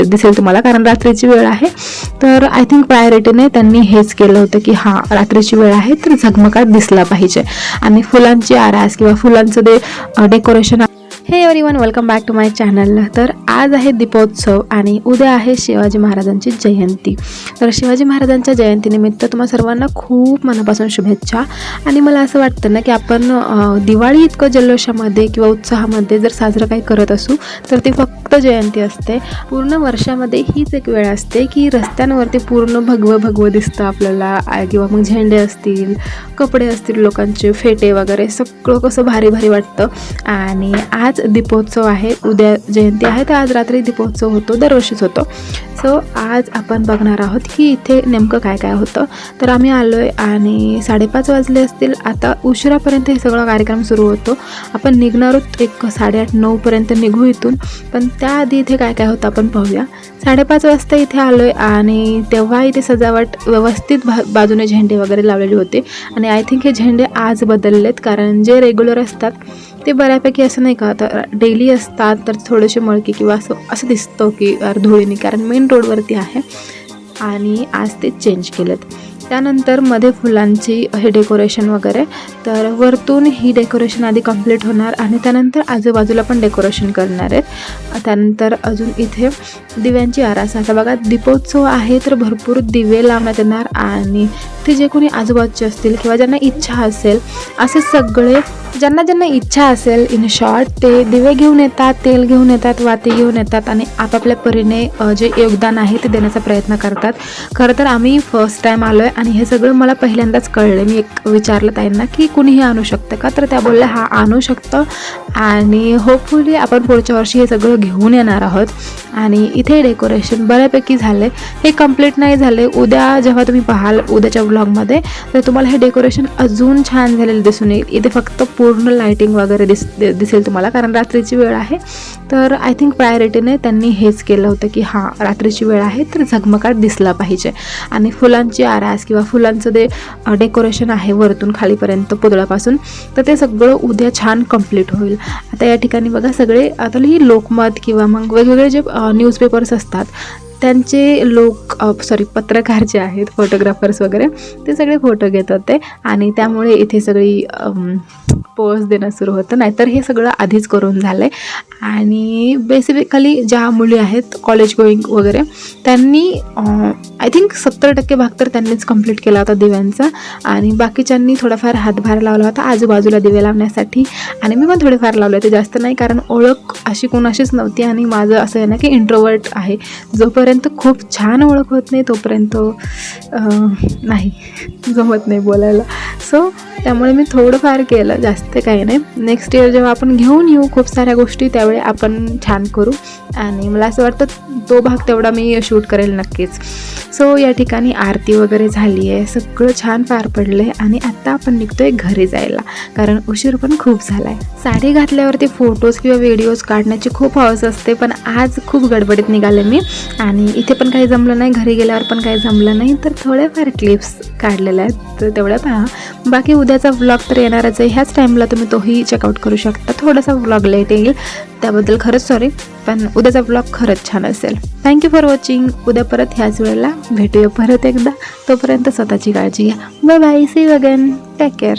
दिसेल तुम्हाला कारण रात्रीची वेळ आहे. तर आय थिंक प्रायोरिटीने त्यांनी हेच केलं होतं की हां रात्रीची वेळ आहे तर झगमगाट दिसला पाहिजे. आणि फुलांची आरास किंवा फुलांचं ते डेकोरेशन हे everyone welcome back to my channel तर आज आहे दीपोत्सव आणि उद्या आहे शिवाजी महाराजांची जयंती. तर शिवाजी महाराजांच्या जयंतीनिमित्त तुम्हा सर्वांना खूप मनापासून शुभेच्छा. आणि मला असं वाटतं ना की आपण दिवाळी इतकं जल्लोषामध्ये किंवा उत्साहामध्ये जर साजरं काही करत असू तर ती फक्त जयंती असते. पूर्ण वर्षामध्ये हीच एक वेळ असते की रस्त्यांवरती पूर्ण भगवं भगवं दिसतं आपल्याला. किंवा मग झेंडे असतील कपडे असतील लोकांचे फेटे वगैरे सगळं कसं भारी भारी वाटतं. आणि आज दीपोत्सव आहे. उद्या जयंती आहे तर आज रात्री दीपोत्सव होतो दरवर्षीच होतो. सो आज आपण बघणार आहोत की इथे नेमकं काय काय होतं. तर आम्ही आलो आहे आणि साडेपाच वाजले असतील. आता उशिरापर्यंत हे सगळा कार्यक्रम सुरू होतो. आपण निघणार आहोत एक साडेआठ नऊपर्यंत निघू इथून. पण त्याआधी इथे काय काय होतं आपण पाहूया. साडेपाच वाजता इथे आलो आहे आणि तेव्हा इथे सजावट व्यवस्थित भा बाजूने झेंडे वगैरे लावलेले होते. आणि आय थिंक हे झेंडे आज बदललेत कारण जे रेग्युलर असतात ते बऱ्यापैकी असं नाही का तर डेली असतात तर थोडेसे मळकी किंवा असं असं दिसतं की धुळीने कारण मेन रोडवरती आहे. आणि आज ते चेंज केलेत. त्यानंतरमध्ये फुलांची हे डेकोरेशन वगैरे तर वरतून ही डेकोरेशन आधी कंप्लीट होणार आणि त्यानंतर आजूबाजूला पण डेकोरेशन करणार आहेत. त्यानंतर अजून इथे दिव्यांची आरास आता बघा दीपोत्सव आहे तर भरपूर दिवे लावण्यात येणार आणि ते जे कोणी आजूबाजूचे असतील किंवा ज्यांना इच्छा असेल असे सगळे ज्यांना ज्यांना इच्छा असेल इन शॉर्ट ते दिवे घेऊन येतात तेल घेऊन येतात वाती घेऊन येतात आणि आपापल्या परीने जे योगदान आहे ते देण्याचा प्रयत्न करतात. खरं तर आम्ही फर्स्ट टाईम आलो आहे आणि हे सगळं मला पहिल्यांदाच कळलं. मी एक विचारलं त्यांना की कुणीही आणू शकतं का? तर त्या बोलल्या हा आणू शकतं. आणि होपफुली आपण पुढच्या वर्षी हे सगळं घेऊन येणार आहोत. आणि इथे डेकोरेशन बऱ्यापैकी झालं हे कंप्लीट नाही झाले उद्या जेव्हा तुम्ही पाहाल उद्याच्या व्लॉगमध्ये तर तुम्हाला हे डेकोरेशन अजून छान झालेलं दिसून येईल. इथे फक्त पूर्ण लाईटिंग वगैरे दिस दिसेल तुम्हाला कारण रात्रीची वेळ आहे. तर आय थिंक प्रायोरिटीने त्यांनी हेच केलं होतं की हां रात्रीची वेळ आहे तर झगमगाट दिसला पाहिजे. आणि फुलांची आरास किंवा फुलांचं जे डेकोरेशन आहे वरतून खालीपर्यंत पुतळ्यापासून तर ते सगळं उद्या छान कंप्लीट होईल. आता या ठिकाणी बघा सगळे आता ही लोकमत किंवा मग वेगवेगळे जे न्यूजपेपर्स असतात त्यांचे लोक सॉरी पत्रकार जे आहेत फोटोग्राफर्स वगैरे ते सगळे फोटो घेत होते. आणि त्यामुळे इथे सगळी पोज देणं सुरू होतं. नाहीतर हे सगळं आधीच करून झालं आहे आणि बेसिफिकली ज्या मुली आहेत कॉलेज गोईंग वगैरे त्यांनी आय थिंक सत्तर टक्के भाग तर त्यांनीच कंप्लीट केला होता दिव्यांचा. आणि बाकीच्यांनी थोडाफार हातभार लावला होता आजूबाजूला दिवे लावण्यासाठी. आणि मी पण थोडेफार लावले होते. जास्त नाही कारण ओळख अशी कोणाशीच नव्हती. आणि माझं असं आहे ना की इंट्रोवर्ट आहे. जोपर्यंत खूप छान ओळख होत नाही तोपर्यंत नाही जमत नाही बोलायला. सो त्यामुळे मी थोडंफार केलं जास्त काही नाही. नेक्स्ट इयर जेव्हा आपण घेऊन येऊ खूप साऱ्या गोष्टी त्यावेळी आपण छान करू. आणि मला असं वाटतं तो भाग तेवढा मी शूट करेल नक्कीच. सो या ठिकाणी आरती वगैरे झाली आहे. सगळं छान पार पडलं आहे आणि आत्ता आपण निघतोय घरी जायला. कारण उशीर पण खूप झाला आहे साडी घातल्यावरती फोटोज किंवा व्हिडिओज काढण्याची खूप हवस असते पण आज खूप गडबडीत निघाले मी. आणि इथे पण काही जमलं नाही घरी गेल्यावर पण काही जमलं नाही. तर थोड्याफार क्लिप्स काढलेल्या आहेत तर तेवढ्या पहा. बाकी उद्याचा व्लॉग तर येणारच आहे. ह्याच टाईमला तुम्ही तोही चेकआउट करू शकता. थोडासा व्लॉग लेट येईल. त्याबद्दल खरंच सॉरी पण उद्याचा ब्लॉग खरंच छान असेल. थँक्यू फॉर वॉचिंग उद्या परत ह्याच वेळेला भेटूया परत एकदा. तोपर्यंत स्वतःची काळजी घ्या. Bye bye see again take care